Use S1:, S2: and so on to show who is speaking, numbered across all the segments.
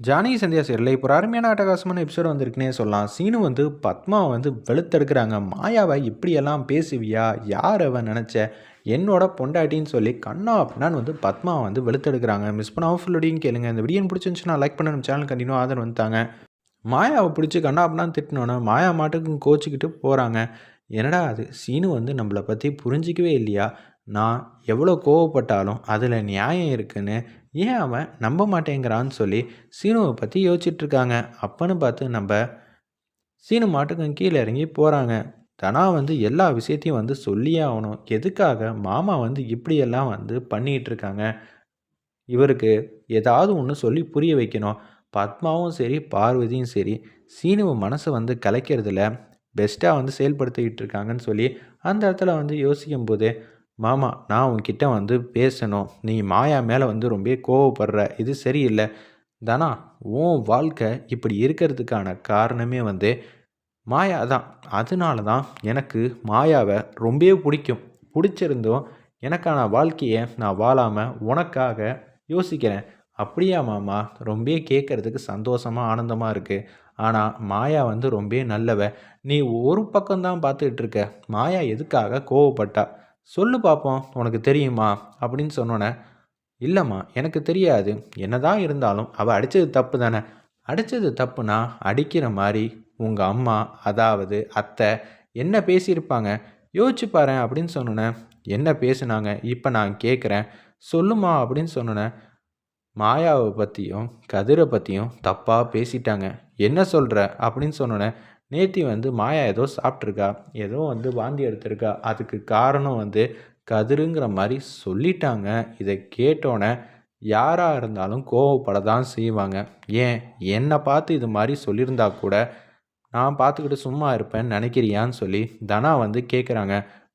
S1: ஜானகி சந்தியா சீரியலில் இப்போ ஒரு அருமையான அட்டகாசமான எபிசோட் வந்திருக்குன்னே சொல்லலாம். சீனு வந்து பத்மாவை வந்து வெளுத்தெடுக்கிறாங்க. மாயாவை இப்படியெல்லாம் பேசுவியா? யார் அவன் நினச்ச? என்னோட பொண்டாட்டின்னு சொல்லி கண்ணா அப்படின்னான்னு வந்து பத்மாவை வந்து வெளுத்தெடுக்கிறாங்க. மிஸ் பண்ணாமல் ஃபுல்லோடையும் கேளுங்க. இந்த வீடியோ பிடிச்சிருந்துச்சுன்னா லைக் பண்ண நம்ம சேனல் கண்டினியூ ஆதரவு வந்துட்டாங்க மாயாவை பிடிச்சி கண்ணா அப்படின்னா திட்டினோன்னே மாயா மாட்டுக்கும் கோச்சிக்கிட்டு போகிறாங்க என்னடா அது? சீனு வந்து நம்மளை பற்றி புரிஞ்சிக்கவே இல்லையா? நான் எவ்வளோ கோவப்பட்டாலும் அதில் நியாயம் இருக்குன்னு ஏன் அவன் நம்ப மாட்டேங்கிறான்னு சொல்லி சீனுவை பற்றி யோசிச்சுட்ருக்காங்க. அப்பன்னு பார்த்து நம்ம சீனு மாட்டுக்கும் கீழே இறங்கி போகிறாங்க. தனா வந்து எல்லா விஷயத்தையும் வந்து சொல்லியே ஆகணும். எதுக்காக மாமா வந்து இப்படியெல்லாம் வந்து பண்ணிகிட்டு இருக்காங்க இவருக்கு ஏதாவது ஒன்று சொல்லி புரிய வைக்கணும். பத்மாவும் சரி பார்வதியும் சரி சீனுவ மனசை வந்து கலைக்கிறதுல பெஸ்ட்டாக வந்து செயல்படுத்திக்கிட்டு இருக்காங்கன்னு சொல்லி அந்த இடத்துல வந்து யோசிக்கும் போது மாமா நான் உன்கிட்ட வந்து பேசணும். நீ மாயா மேலே வந்து ரொம்ப கோவப்படுற. இது சரியில்லை. தானா உன் வாழ்க்கை இப்படி இருக்கிறதுக்கான காரணமே வந்து மாயா தான். அதனால தான் எனக்கு மாயாவை ரொம்பவே பிடிக்கும். பிடிச்சிருந்தும் எனக்கான வாழ்க்கையை நான் வாழாமல் உனக்காக யோசிக்கிறேன். அப்படியா மாமா? ரொம்ப கேட்குறதுக்கு சந்தோஷமாக ஆனந்தமாக இருக்குது ஆனால் மாயா வந்து ரொம்ப நல்லவ. நீ ஒரு பக்கம்தான் பார்த்துக்கிட்டு இருக்க. மாயா எதுக்காக கோவப்பட்டா? சொல்லு பார்ப்போம் உனக்கு தெரியுமா? அப்படின்னு சொன்னோன்னே இல்லைம்மா எனக்கு தெரியாது. என்னதான் இருந்தாலும் அவள் அடித்தது தப்பு தானே. அடித்தது தப்புனா அடிக்கிற மாதிரி உங்கள் அம்மா அதாவது அத்தை என்ன பேசியிருப்பாங்க? யோசிச்சு பாரு அப்படின்னு சொன்னோன்னே என்ன பேசுனாங்க? இப்போ நான் கேட்குறேன் சொல்லுமா அப்படின்னு சொன்னோன்னே மாயாவை பற்றியும் கதிரை பற்றியும் தப்பாக பேசிட்டாங்க. என்ன சொல்கிற அப்படின்னு சொன்னோன்னே நேத்தி வந்து மாயா ஏதோ சாப்பிட்ருக்கா ஏதோ வந்து வாந்தி எடுத்திருக்கா. அதுக்கு காரணம் வந்து கதிருங்கிற மாதிரி சொல்லிட்டாங்க. இதை கேட்டோன்னே யாராக இருந்தாலும் கோவப்பட தான் செய்வாங்க. ஏன்? என்னை பார்த்து இது மாதிரி சொல்லியிருந்தா கூட நான் பார்த்துக்கிட்டு சும்மா இருப்பேன்னு நினைக்கிறியான்னு சொல்லி தனா வந்து கேட்குறாங்க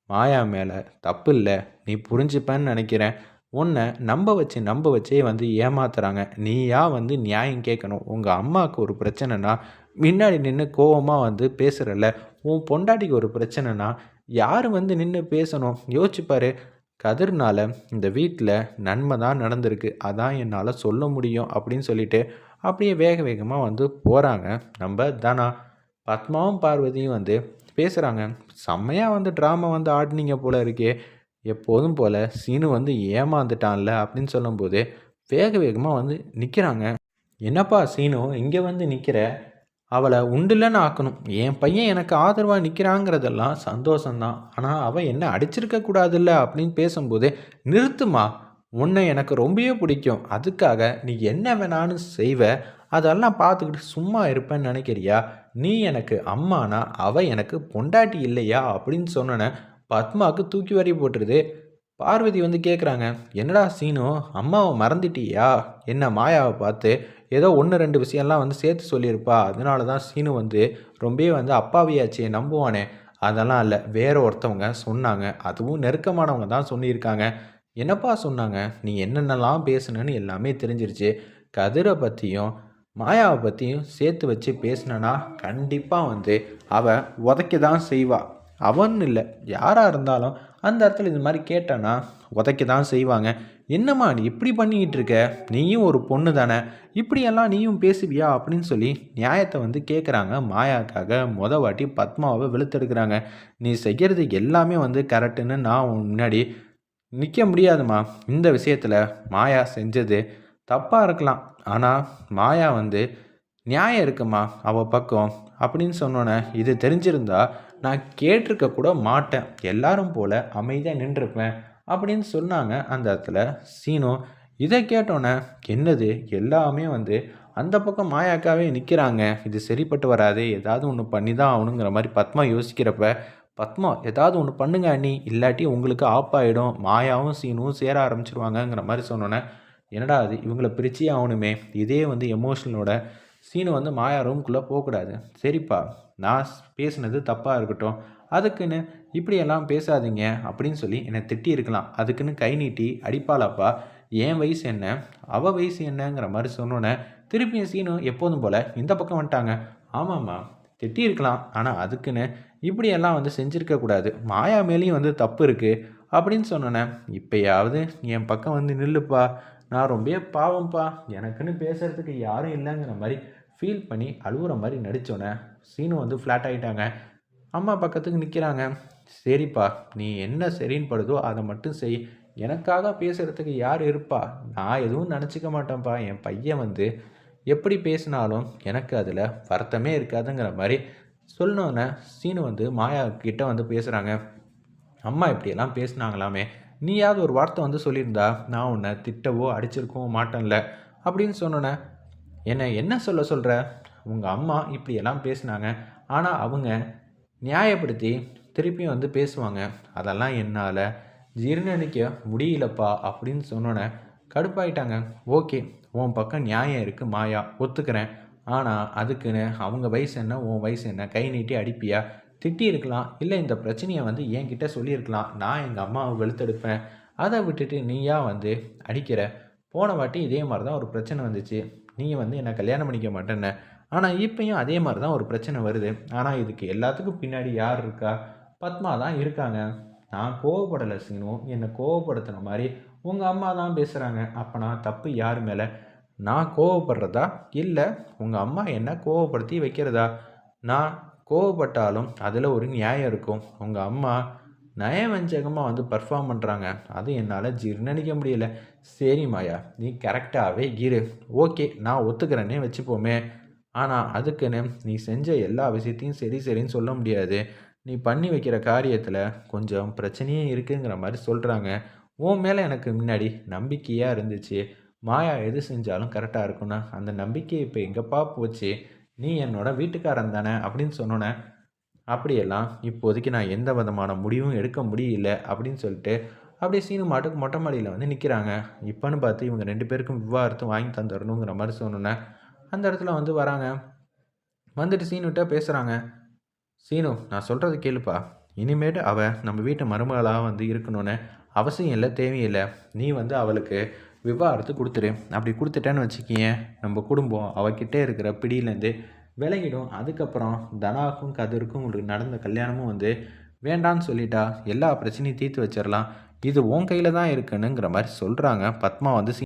S1: மாயா மேலே தப்பு இல்லை நீ புரிஞ்சுப்பேன்னு நினைக்கிறேன். உன்னை நம்ப வச்சு நம்ப வச்சே வந்து ஏமாத்துறாங்க. நீயா வந்து நியாயம் கேட்கணும் உங்கள் அம்மாவுக்கு ஒரு பிரச்சனைனா முன்னாடி நின்று கோவமாக வந்து பேசுகிறல்ல உன் பொண்டாட்டிக்கு ஒரு பிரச்சனைனா யார் வந்து நின்று பேசணும்? யோசிச்சுப்பாரு கதிர்னால இந்த வீட்டில் நன்மை தான் நடந்திருக்கு. அதான் என்னால் சொல்ல முடியும் அப்படின்னு சொல்லிட்டு அப்படியே வேக வேகமாக வந்து போகிறாங்க நம்ம தானா. பத்மாவும் பார்வதியும் வந்து பேசுகிறாங்க செம்மையாக வந்து ட்ராமா வந்து ஆடினீங்க போல இருக்கே. எப்போதும் போல் சீனு வந்து ஏமாந்துட்டான்ல அப்படின்னு சொல்லும்போது வேக வேகமாக வந்து நிற்கிறாங்க என்னப்பா சீனு இங்கே வந்து நிற்கிற அவளை உண்டுலன்னு ஆக்கணும். என் பையன் எனக்கு ஆதரவாக நிற்கிறாங்கிறதெல்லாம் சந்தோஷந்தான் ஆனால் அவள் என்ன அடிச்சிருக்க கூடாதுல்ல அப்படின்னு பேசும்போது நிறுத்துமா உன்னை எனக்கு ரொம்பவே பிடிக்கும். அதுக்காக நீ என்ன வேணான்னு செய்வ. அதெல்லாம் பார்த்துக்கிட்டு சும்மா இருப்பேன்னு நினைக்கிறியா? நீ எனக்கு அம்மானா அவள் எனக்கு பொண்டாட்டி இல்லையா? அப்படின்னு சொன்னன பத்மாவுக்கு தூக்கி வரி போட்டுருது. பார்வதி வந்து கேட்குறாங்க என்னடா சீனு அம்மாவை மறந்துட்டியா? என்ன மாயாவை பார்த்து ஏதோ ஒன்று ரெண்டு விஷயம்லாம் வந்து சேர்த்து சொல்லியிருப்பா. அதனால தான் சீனு வந்து ரொம்பவே வந்து அப்பாவியாச்சே நம்புவானே. அதெல்லாம் இல்லை வேற ஒருத்தவங்க சொன்னாங்க. அதுவும் நெருக்கமானவங்க தான் சொல்லியிருக்காங்க. என்னப்பா சொன்னாங்க? நீ என்னென்னலாம் பேசுனன்னு எல்லாமே தெரிஞ்சிருச்சு. கதிரை பற்றியும் மாயாவை பற்றியும் சேர்த்து வச்சு பேசினா கண்டிப்பாக வந்து அவள் உதைக்க தான் செய்வாள் அவன் இல்லை யாராக இருந்தாலும் அந்த இடத்துல இது மாதிரி கேட்டேன்னா உதைக்க தான் செய்வாங்க. என்னம்மா நீ இப்படி பண்ணிக்கிட்டு இருக்க? நீயும் ஒரு பொண்ணு தானே? இப்படியெல்லாம் நீயும் பேசுவியா? அப்படின்னு சொல்லி நியாயத்தை வந்து கேட்குறாங்க மாயாக்காக மொத வாட்டி பத்மாவை வெளுத்தெடுக்கிறாங்க. நீ செய்கிறது எல்லாமே வந்து கரெக்டுன்னு நான் முன்னாடி நிற்க முடியாதுமா இந்த விஷயத்தில் மாயா செஞ்சது தப்பாக இருக்கலாம். ஆனால் மாயா வந்து நியாயம் இருக்குமா? அவள் பக்கம் அப்படின்னு சொன்னோன்னே இது தெரிஞ்சிருந்தா நான் கேட்டிருக்க கூட மாட்டேன். எல்லாரும் போல் அமைதியாக நின்றுருப்பேன் அப்படின்னு சொன்னாங்க அந்த இடத்துல சீனோ. இதை கேட்டோன்னே என்னது? எல்லாமே வந்து அந்த பக்கம் மாயாக்காவே நிற்கிறாங்க இது சரிப்பட்டு வராது. ஏதாவது ஒன்று பண்ணி தான் ஆகணுங்கிற மாதிரி பத்மா யோசிக்கிறப்ப பத்மா ஏதாவது ஒன்று பண்ணுங்க அண்ணி. இல்லாட்டி உங்களுக்கு ஆப்பாயிடும். மாயாவும் சீனும் சேர ஆரம்பிச்சிருவாங்கங்கிற மாதிரி சொன்னோன்னே என்னடா அது இவங்கள பிரிச்சே ஆகணுமே. இதே வந்து எமோஷனோட சீனு வந்து மாயா ரூம்குள்ளே போகக்கூடாது. சரிப்பா நான் பேசுனது தப்பாக இருக்கட்டும். அதுக்குன்னு இப்படியெல்லாம் பேசாதீங்க அப்படின்னு சொல்லி என்னை திட்டி இருக்கலாம். அதுக்குன்னு கை நீட்டி அடிப்பாளாப்பா. என் வயசு என்ன? அவள் வயசு என்னங்கிற மாதிரி சொன்னோன்னே திருப்பியும் சீனு எப்போதும் போல் இந்த பக்கம் வந்துட்டாங்க. ஆமாம்மா திட்டி இருக்கலாம். ஆனால் அதுக்குன்னு இப்படியெல்லாம் வந்து செஞ்சுருக்கக்கூடாது மாயா மேலேயும் வந்து தப்பு இருக்குது அப்படின்னு சொன்னோன்னே இப்போயாவது என் பக்கம் வந்து நில்லுப்பா. நான் ரொம்ப பாவம்ப்பா. எனக்குன்னு பேசுகிறதுக்கு யாரும் இல்லைங்கிற மாதிரி ஃபீல் பண்ணி அழுகுற மாதிரி நடித்தோன்னே சீனு வந்து ஃப்ளாட் ஆகிட்டாங்க அம்மா பக்கத்துக்கு நிற்கிறாங்க சரிப்பா நீ என்ன சரின்னு படுதோ அதை மட்டும் செய். எனக்காக பேசுகிறதுக்கு யார் இருப்பா? நான் எதுவும் நினச்சிக்க மாட்டேன்ப்பா. என் பையன் வந்து எப்படி பேசினாலும் எனக்கு அதில் வருத்தமே இருக்காதுங்கிற மாதிரி சொன்னோன்னே சீனு வந்து மாயா கிட்டே வந்து பேசுகிறாங்க அம்மா இப்படியெல்லாம் பேசினாங்களாமே நீயாவது ஒரு வார்த்தை வந்து சொல்லியிருந்தா நான் உன்னை திட்டவோ அடிச்சிருக்கவும் மாட்டேன்ல அப்படின்னு சொன்னோன்னே என்னை என்ன சொல்ல சொல்கிற உங்கள் அம்மா இப்படியெல்லாம் பேசினாங்க. ஆனால் அவங்க நியாயப்படுத்தி திருப்பியும் வந்து பேசுவாங்க. அதெல்லாம் என்னால் ஜீர்ணிக்க முடியலப்பா அப்படின்னு சொன்னோன்னே கடுப்பாயிட்டாங்க. ஓகே உன் பக்கம் நியாயம் இருக்குது மாயா ஒத்துக்கிறேன். ஆனால் அதுக்குன்னு அவங்க வயசு என்ன உன் வயசு என்ன கை நீட்டி அடிப்பியா? திட்டியிருக்கலாம். இல்லை இந்த பிரச்சனையை வந்து என்கிட்ட சொல்லியிருக்கலாம். நான் எங்கள் அம்மாவை வெளுத்தெடுப்பேன். அதை விட்டுட்டு நீயா வந்து அடிக்கிற? போன வாட்டி இதே மாதிரி தான் ஒரு பிரச்சனை வந்துச்சு. நீ வந்து என்னை கல்யாணம் பண்ணிக்க மாட்டேன்னு. ஆனால் இப்பயும் அதே மாதிரி தான் ஒரு பிரச்சனை வருது. ஆனால் இதுக்கு எல்லாத்துக்கும் பின்னாடி யார் இருக்கா? பத்மா தான் இருக்காங்க. நான் கோவப்படலை சீனு. என்னை கோவப்படுத்துன மாதிரி உங்கள் அம்மா தான் பேசுகிறாங்க அப்போ நான் தப்பு யார் மேலே? நான் கோவப்படுறதா? இல்லை உங்கள் அம்மா என்ன கோவப்படுத்தி வைக்கிறதா? நான் கோவப்பட்டாலும் அதில் ஒரு நியாயம் இருக்கும். உங்கள் அம்மா நயவஞ்சகமாக வந்து பர்ஃபார்ம் பண்ணுறாங்க அது என்னால் ஜீர்ணிக்க முடியல. சரி மாயா நீ கரெக்டாகவே இரு. ஓகே நான் ஒத்துக்கிறேன்னே வச்சுப்போமே. ஆனால் அதுக்குன்னு நீ செஞ்ச எல்லா விஷயத்தையும் சரி சரின்னு சொல்ல முடியாது. நீ பண்ணி வைக்கிற காரியத்தில் கொஞ்சம் பிரச்சனையே இருக்குங்கிற மாதிரி சொல்கிறாங்க உன் மேலே எனக்கு முன்னாடி நம்பிக்கையாக இருந்துச்சு. மாயா எது செஞ்சாலும் கரெக்டாக இருக்கும்னா அந்த நம்பிக்கை இப்போ எங்கப்பா போச்சு? நீ என்னோட வீட்டுக்காரன் தானே அப்படின்னு சொன்னோன்னே அப்படியெல்லாம் இப்போதைக்கு நான் எந்த விதமான முடிவும் எடுக்க முடியல அப்படின்னு சொல்லிட்டு அப்படியே சீனு மாட்டுக்கு மொட்டை மாடியில் வந்து நிற்கிறாங்க இப்போன்னு பார்த்து இவங்க ரெண்டு பேருக்கும் விவாகரத்து வாங்கி தந்துடணுங்கிற மாதிரி சொன்னோன்னே அந்த இடத்துல வந்து வராங்க. வந்துட்டு சீனுகிட்ட பேசுகிறாங்க சீனு நான் சொல்கிறது கேளுப்பா. இனிமேட்டு அவள் நம்ம வீட்டு மருமகளாக வந்து இருக்கணும்னு அவசியம் இல்லை தேவையில்லை. நீ வந்து அவளுக்கு விவாகரத்து கொடுத்துரு. அப்படி கொடுத்துட்டேன்னு வச்சுக்கிங்க நம்ம குடும்பம் அவகிட்டே இருக்கிற பிடியிலேருந்து விலகிடும். அதுக்கப்புறம் தனாக்கும் கதிருக்கும் உங்களுக்கு நடந்த கல்யாணமும் வந்து வேண்டான்னு சொல்லிட்டா எல்லா பிரச்சனையும் தீர்த்து வச்சிடலாம் இது உன் கையில் தான் இருக்குன்னுங்கிற மாதிரி சொல்கிறாங்க பத்மா வந்து